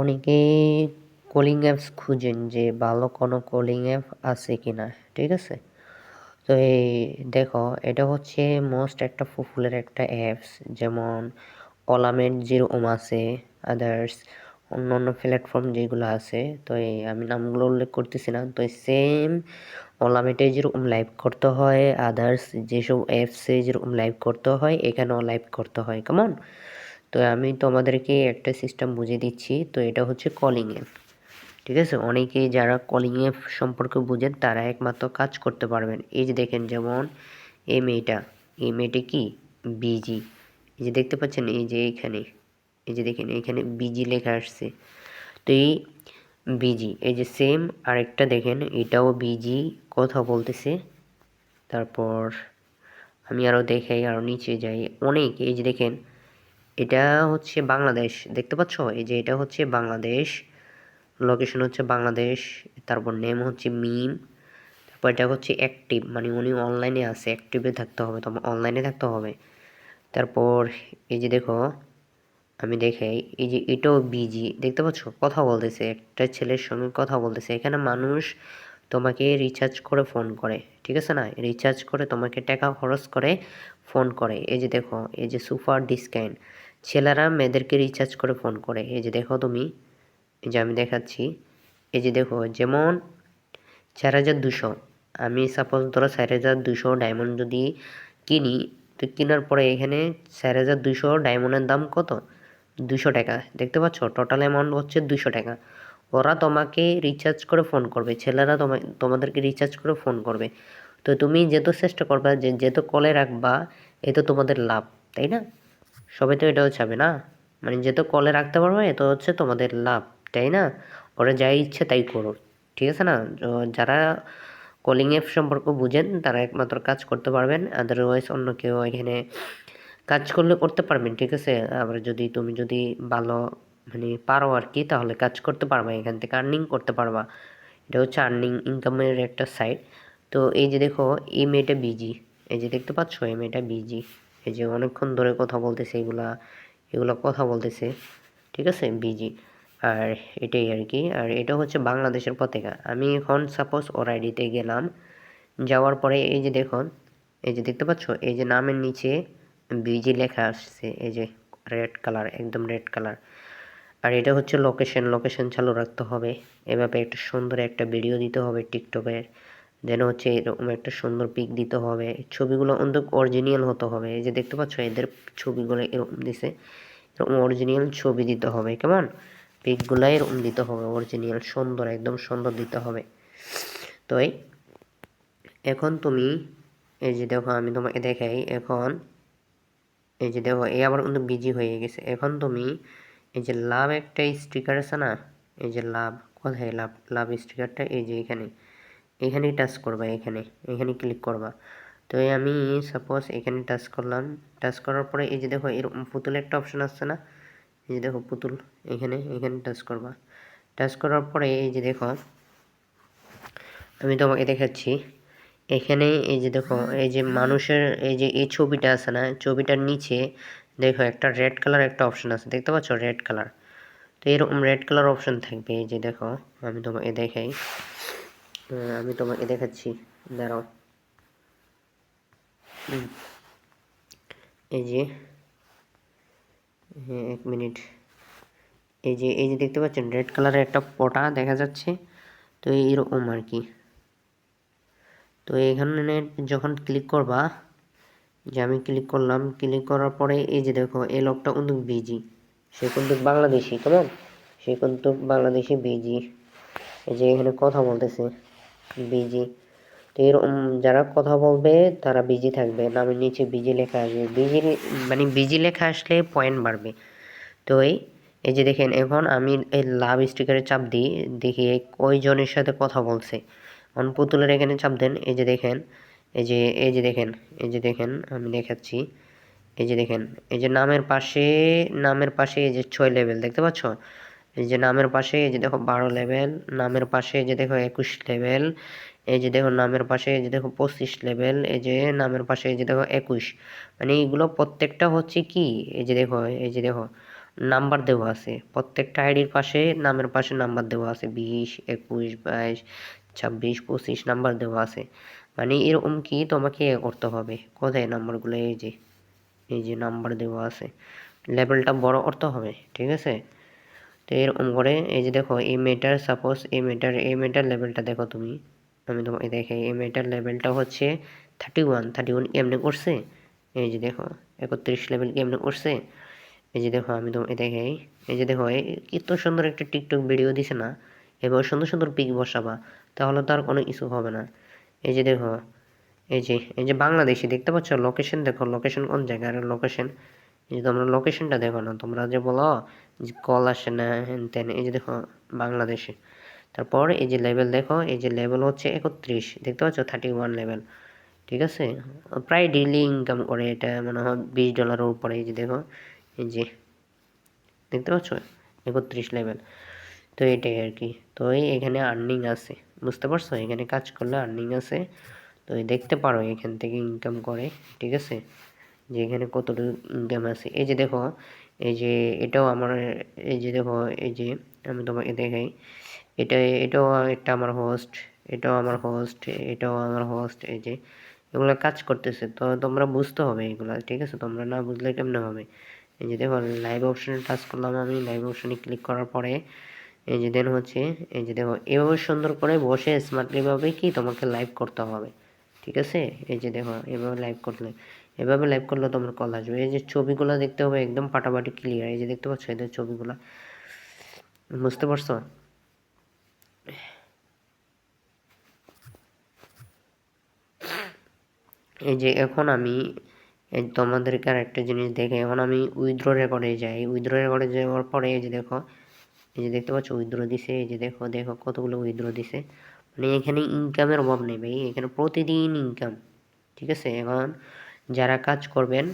অনেকেই calling apps খুঁজেন যে ভালো কোনো কলিং অ্যাপ আছে কি না ঠিক আছে? তো এই দেখো, এটা হচ্ছে মোস্ট একটা পপুলার একটা অ্যাপস যেমন অলামেট যেরকম আছে আদার্স অন্য অন্য প্ল্যাটফর্ম যেগুলো আছে, তো এই আমি নামগুলো উল্লেখ করতেছি না, তো সেম অলামেটে যেরকম লাইভ করতে হয় আদার্স যেসব অ্যাপসে যেরকম লাইভ করতে হয়, এখানেও লাইভ করতে হয় কেমন তো আমি তোমাদেরকে একটা সিস্টেম বুঝিয়ে দিচ্ছি। তো এটা হচ্ছে কলিং অ্যাপ ঠিক আছে? অনেকেই যারা কলিং অ্যাপ সম্পর্কে বুঝেন, তারা একমাত্র কাজ করতে পারবেন। এই যে দেখেন, যেমন এই মেয়েটা এই মেয়েটা কি? বিজি এই যে দেখতে পাচ্ছেন, এই যে এইখানে, এই যে দেখেন এখানে বিজি লেখা আসছে। তো এই বিজি এই যে সেম আরেকটা দেখেন, এটাও বিজি কথা বলতেছে। তারপর আমি আরও দেখাই আরও নিচে যাই। অনেক, এই যে দেখেন এটা হচ্ছে বাংলাদেশ। দেখতে পাচ্ছ? এই যে এটা হচ্ছে বাংলাদেশ। লোকেশন হচ্ছে বাংলাদেশ। তারপর নেম হচ্ছে মিম। তারপর এটা হচ্ছে অ্যাক্টিভ মানে উনি অনলাইনে আছে অ্যাক্টিভে থাকতে হবে তোমার অনলাইনে থাকতে হবে। তারপর এই যে দেখো, আমি দেখাই এই যে এটাও বিজি দেখতে পাচ্ছ? কথা বলতেছে, একটা ছেলের সঙ্গে কথা বলতেছে। এখানে মানুষ তোমাকে রিচার্জ করে ফোন করে, ঠিক আছে না? রিচার্জ করে তোমাকে টাকা খরচ করে ফোন করে। এই যে দেখো, এই যে সুপার ডিসকাউন্ট ছেলেরা মেয়েদেরকে রিচার্জ করে ফোন করে। এই যে দেখো তুমি, এই যে আমি দেখাচ্ছি। এই যে দেখো, যেমন চার হাজার দুশো। আমি সাপোজ ধরো চার হাজার দুশো ডায়মন্ড যদি কিনি, তো কেনার পরে এখানে চার হাজার দুশো ডায়মন্ডের দাম কত? দুশো টাকা। দেখতে পাচ্ছ? টোটাল অ্যামাউন্ট হচ্ছে দুশো টাকা। ওরা তোমাকে রিচার্জ করে ফোন করবে, ছেলেরা তোমা তোমাদেরকে রিচার্জ করে ফোন করবে। তো তুমি যেহেতু চেষ্টা করবে যে, যেহেতু কলে রাখবা এ তো তোমাদের লাভ, তাই না? সবাই তো এটাও চাবে না? মানে যেহেতু কলে রাখতে পারবে এ তো হচ্ছে তোমাদের লাভ, তাই না? ওরা যাই ইচ্ছে তাই করো ঠিক আছে না? যারা কলিং অ্যাপ সম্পর্কে বুঝেন, তারা একমাত্র কাজ করতে পারবেন আদারওয়াইজ অন্য কেউ এখানে কাজ করলে করতে পারবেন, ঠিক আছে? আবার যদি, তুমি যদি ভালো মানে পারো আর কি, তাহলে কাজ করতে পারবা, এখান থেকে আর্নিং করতে পারবা। এটা হচ্ছে আর্নিং ইনকামের একটা সাইট তো এই যে দেখো, এই মেয়েটা বিজি এই যে দেখতে পাচ্ছ, এই মেয়েটা বিজি এই যে অনেকক্ষণ ধরে কথা বলতেছে এগুলা, এগুলো কথা বলতেছে, ঠিক আছে বিজি আর এটাই আর কি, আর এটা হচ্ছে বাংলাদেশের পতাকা। আমি এখন সাপোজ ওর আইডিতে গেলাম, যাওয়ার পরে এই যে দেখুন এই যে দেখতে পাচ্ছ, এই যে নামের নিচে বিজি লেখা আসছে, এই যে রেড কালার একদম রেড কালার আর এটা হচ্ছে লোকেশন লোকেশন চালু রাখতে হবে। এভাবে একটা সুন্দর একটা ভিডিও দিতে হবে টিকটকের যেন হচ্ছে এরকম একটা সুন্দর পিক দিতে হবে। ছবিগুলো অন্তত অরিজিনাল হতে হবে। এই যে দেখতে পাচ্ছ, এদের ছবিগুলো এরকম দিছে। এরকম অরিজিনাল ছবি দিতে হবে, কেমন? পিকগুলো এরকম দিতে হবে অরিজিনাল সুন্দর, একদম সুন্দর দিতে হবে। তো এই, এখন তুমি, এই যে দেখো, আমি তোমাকে দেখাই, এখন, এই যে দেখো, এই আবার কিন্তু বিজি হয়ে গেছে। এখন তুমি এই যে লাভ একটা স্টিকার আছে না? এই যে লাভ, কোথায় লাভ? লাভ স্টিকারটা এই যে এখানে। এখানে টাচ করবা, এখানে। এখানে ক্লিক করবা। তো আমি সাপোজ এখানে টাচ করলাম। টাচ করার পরে এই যে দেখো এরকম পুতুল একটা অপশন আসছে না? এই যে দেখো পুতুল, এখানে এখানে টাচ করবা। টাচ করার পরে এই যে দেখো, আমি তোমাকে দেখাচ্ছি। এখানে এই যে দেখো, এই যে মানুষের, এই যে এই ছবিটা আছে না? ছবিটার নিচে দেখো একটা রেড কালার একটা অপশন আছে, দেখতে পাচ্ছ? রেড কালার তো এরকম রেড কালার অপশন থাকবে, এই যে দেখো, আমি তোমাকে দেখাই। আমি তোমাকে দেখাচ্ছি, দাঁড়াও। এই যে হ্যাঁ এক মিনিট। এই যে এই যে দেখতে পাচ্ছেন রেড কালারের একটা পটা দেখা যাচ্ছে, তো এইরকম আর কি। তো এখানে যখন ক্লিক করবা যে আমি ক্লিক করলাম ক্লিক করার পরে এই যে দেখো, এই লোকটা কিন্তু বিজি সে কিন্তু বাংলাদেশি, কেমন? সে কিন্তু বাংলাদেশি বিজি এই যে এখানে কথা বলতেছে বিজি তো এরকম যারা কথা বলবে, তারা বিজি থাকবে। নামের নিচে বিজি লেখা আসবে বিজি মানে বিজি লেখা আসলে পয়েন্ট বাড়বে। তো এই এই যে দেখেন, এখন আমি এই লাভ স্টিকারে চাপ দিই, দেখি কয়জনের সাথে কথা বলছে। অন পুতুলের এখানে চাপ দেন। এই যে দেখেন এই যে এই যে দেখেন এই যে দেখেন আমি দেখাচ্ছি এই যে দেখেন এই যে নামের পাশে নামের পাশে এই যে ছয় লেভেল দেখতে পাচ্ছ এই যে নামের পাশে এই যে দেখো বারো লেভেল নামের পাশে এই যে দেখো একুশ লেভেল এই যে দেখো নামের পাশে এই যে দেখো পঁচিশ লেভেল এই যে নামের পাশে এই যে দেখো একুশ মানে এইগুলো প্রত্যেকটা হচ্ছে কি এই যে দেখো এই যে দেখো নাম্বার দেওয়া আছে প্রত্যেকটা আইডির পাশে নামের পাশে নাম্বার দেওয়া আছে বিশ একুশ বাইশ ছাব্বিশ পঁচিশ নাম্বার দেওয়া আছে মানে এরকম কি তোমাকে এ করতে হবে? কোথায় নাম্বারগুলো এই যে এই যে নাম্বার দেওয়া আছে। লেভেলটা বড় করতে হবে, ঠিক আছে? তো এরকম করে, এই যে দেখো এই মেটার সাপোজ এই মেটার এই মেটার লেভেলটা দেখো তুমি। আমি তোমাকে দেখে এই মেটার লেভেলটা হচ্ছে থার্টি ওয়ান থার্টি ওয়ান এমনি করছে? এই যে দেখো, একত্রিশ লেভেল এমনি করছে? এই যে দেখো, আমি তোমাকে দেখে, এই যে দেখো এই এত সুন্দর একটা টিকটক ভিডিও দিছে না? এবার সুন্দর সুন্দর পিক বসাবা, তাহলে তো আর কোনো ইস্যু হবে না। এই যে দেখো, এই যে এই যে বাংলাদেশি, দেখতে পাচ্ছ? লোকেশন দেখো লোকেশন কোন জায়গার লোকেশন এই যে তোমরা লোকেশনটা দেখো না, তোমরা যে বলো যে কল আসে না হ্যান ত্যান এই যে দেখো বাংলাদেশে। তারপর এই যে লেভেল দেখো, এই যে লেভেল হচ্ছে একত্রিশ, দেখতে পাচ্ছ? থার্টি ওয়ান লেভেল ঠিক আছে? প্রায় ডেইলি ইনকাম করে এটা, মনে হয় বিশ ডলারের উপরে, এই যে দেখো, এই যে, দেখতে পাচ্ছ? একত্রিশ লেভেল তো এটাই আর কি। তো এখানে আর্নিং আছে। বুঝতে পারছ? এখানে কাজ করলে আর্নিং আছে। তো দেখতে পারো এখান থেকে ইনকাম করে, ঠিক আছে? যে এখানে কতটুকু ইনকাম আছে। এই যে দেখো, এই যে এটাও আমার, এই যে দেখো, এই যে আমি তোমাকে দেখাই। এটা, এটাও একটা আমার হোস্ট এটাও আমার হোস্ট এটাও আমার হোস্ট এই যে এগুলো কাজ করতেছে। তো তোমরা বুঝতে হবে এগুলো, ঠিক আছে? তোমরা না বুঝলে কেমনে হবে? এই যে দেখো লাইভ অপশানে টাচ করলাম আমি। লাইভ অপশানে ক্লিক করার পরে এই যে দেন হচ্ছে, এই যে দেখো এভাবে সুন্দর করে বসে স্মার্টলিভাবে কি তোমাকে লাইভ করতে হবে, ঠিক আছে? এই যে দেখো এভাবে লাইভ করলে, এভাবে লাইভ করলে তোমার কল আসবে। এই যে ছবিগুলো দেখতে হবে একদম পাটাপাটি ক্লিয়ার এই যে দেখতে পাচ্ছ এদের ছবিগুলো, বুঝতে পারছ? এই যে এখন আমি তোমাদেরকে আর একটা জিনিস দেখে, এখন আমি উইথড্র রেকর্ডে যাই। উইথড্র রেকর্ডে যাওয়ার পরে এই যে দেখো এই যে দেখতে পাচ্ছ উইথড্র দিছে, এই যে দেখো দেখো কতগুলো উইথড্র দিছে। মানে এখানে ইনকামের অভাব নেই ভাই, এখানে প্রতিদিন ইনকাম ঠিক আছে? এখন যারা কাজ করবেন,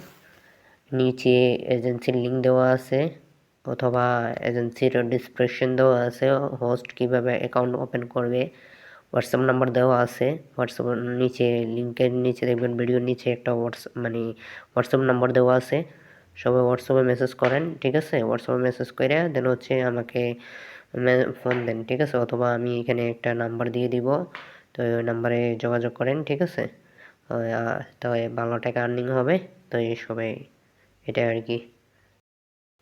নিচে এজেন্সির লিঙ্ক দেওয়া আছে, অথবা এজেন্সির ডিসক্রিপশন দেওয়া আছে হোস্ট কীভাবে অ্যাকাউন্ট ওপেন করবে হোয়াটসঅ্যাপ নাম্বার দেওয়া আছে হোয়াটসঅ্যাপ নিচে লিঙ্কের নিচে দেখবেন ভিডিওর নিচে একটা হোয়াটসঅ্যাপ মানে হোয়াটসঅ্যাপ নাম্বার দেওয়া আছে। সবাই হোয়াটসঅ্যাপে মেসেজ করেন, ঠিক আছে? হোয়াটসঅ্যাপে মেসেজ করে দেন হচ্ছে আমাকে ফোন দেন, ঠিক আছে? অথবা আমি এখানে একটা নাম্বার দিয়ে দিব, তো ওই নাম্বারে যোগাযোগ করেন, ঠিক আছে? তো ভালো টাকা আর্নিং হবে, তো এই সবাই এটা আর কি।